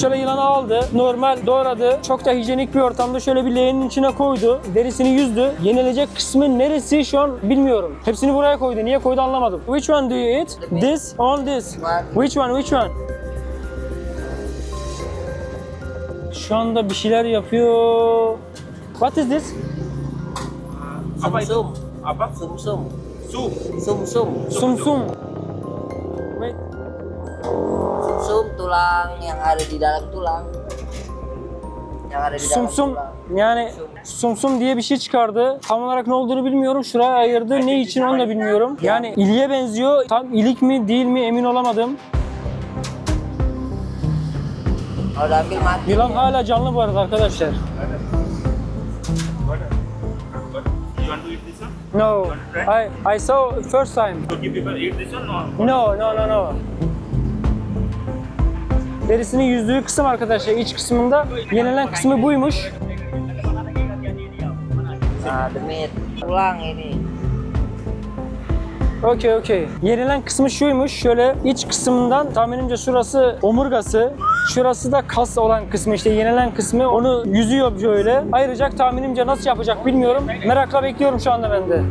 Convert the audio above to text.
Şöyle yılanı aldı. Normal doğradı. Çok da hijyenik bir ortamda şöyle bir leğenin içine koydu. Derisini yüzdü. Yenilecek kısmı neresi şu an bilmiyorum. Hepsini buraya koydu. Niye koydu anlamadım. Which one do you eat? This on this. Which one? Which one? Şu anda bir şeyler yapıyor. What is this? Apa itu? Apa? sum sum Su. sum sum Sum sum. Wait. Tulang yang ada di dalam tulang yang ada di dalam sum tulang yani sum sum diye bir şey çıkardı. Tam olarak ne olduğunu bilmiyorum. Şuraya ayırdı. Ne için onu da bilmiyorum. Yani iliğe benziyor. Tam ilik mi değil mi emin olamadım. kalau udah ambil mati Yılan hala canlı bu arada arkadaşlar. You want to eat this one? No. I I saw first time. So you people eat this one or? No, no, no, no. Derisinin yüzdüğü kısım arkadaşlar iç kısmında yenilen kısmı buymuş. nah demi tulang ini Okey okey. Yenilen kısmı şuymuş. Şöyle iç kısmından tahminimce şurası omurgası. Şurası da kas olan kısmı işte yenilen kısmı onu yüzüyor şöyle. Ayıracak tahminimce nasıl yapacak bilmiyorum. Merakla bekliyorum şu anda ben de.